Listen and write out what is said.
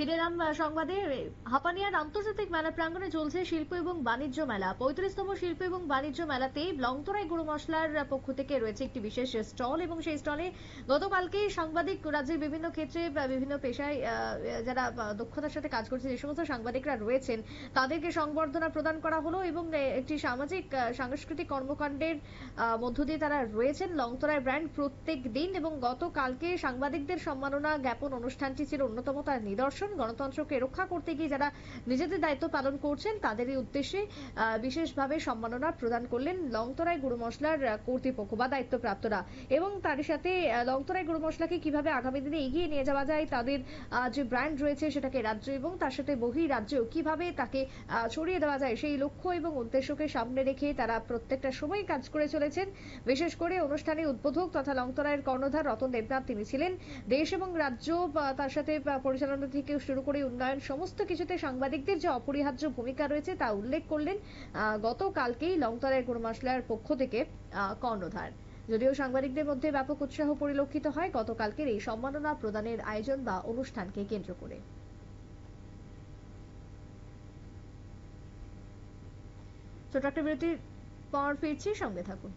ফিরে সংবাদে। হাপানিয়ার আন্তর্জাতিক মেলা প্রাঙ্গণে চলছে শিল্প এবং বাণিজ্য মেলা। পঁয়ত্রিশতম শিল্প এবং বাণিজ্য মেলাতে লংতরাই গুঁড়ো মশলার পক্ষ থেকে রয়েছে একটি বিশেষ স্টল এবং সেই স্টলে গতকালকেই সাংবাদিক রাজ্যের বিভিন্ন ক্ষেত্রে বিভিন্ন পেশায় যারা দক্ষতার সাথে কাজ করছে, যে সমস্ত সাংবাদিকরা রয়েছেন, তাদেরকে সংবর্ধনা প্রদান করা হলো এবং একটি সামাজিক সাংস্কৃতিক কর্মকাণ্ডের মধ্য দিয়ে তারা রয়েছেন লংতরায় ব্র্যান্ড প্রত্যেক দিন এবং গতকালকে সাংবাদিকদের সম্মাননা জ্ঞাপন অনুষ্ঠানটি ছিল অন্যতম তার নিদর্শন। গণতন্ত্রকে রক্ষা করতে গিয়ে যারা নিজেদের দায়িত্ব পালন করছেন, তাদেরই উদ্দেশ্যে বিশেষভাবে সম্মাননা প্রদান করলেন লংতরাই গুঁড়ো মশলার কর্তৃপক্ষ বা দায়িত্বপ্রাপ্তরা। এবং তার সাথে লংতরাই গুঁড়ো মশলাকে কীভাবে আগামী দিনে এগিয়ে নিয়ে যাওয়া যায়, তাদের যে ব্র্যান্ড রয়েছে সেটাকে রাজ্য এবং তার সাথে বহি রাজ্যেও কীভাবে তাকে ছড়িয়ে দেওয়া যায় সেই লক্ষ্য এবং উদ্দেশ্যকে সামনে রেখে তারা প্রত্যেকটা সময় কাজ করে চলেছেন। বিশেষ করে অনুষ্ঠানে উদ্বোধক তথা লংতরায়ের কর্ণধার রতন দেবনাথ, তিনি ছিলেন। দেশ এবং রাজ্য তার সাথে পরিচালনা থেকে শুরু করে উন্নয়ন, সমস্ত কিছুতে সাংবাদিকদের যে অপরিহার্য ভূমিকা রয়েছে তা উল্লেখ করলেন গতকালকেই লংতরায়ের গুরু মশলার পক্ষ থেকে কর্ণধার। যদিও সাংবাদিকদের মধ্যে ব্যাপক উৎসাহ পরিলক্ষিত হয়, গতকালকের এই সম্মাননা প্রদানের আয়োজন বা অনুষ্ঠানকে কেন্দ্র করে। ছোট একটা বিরতির পর ফিরছি, সঙ্গে থাকুন।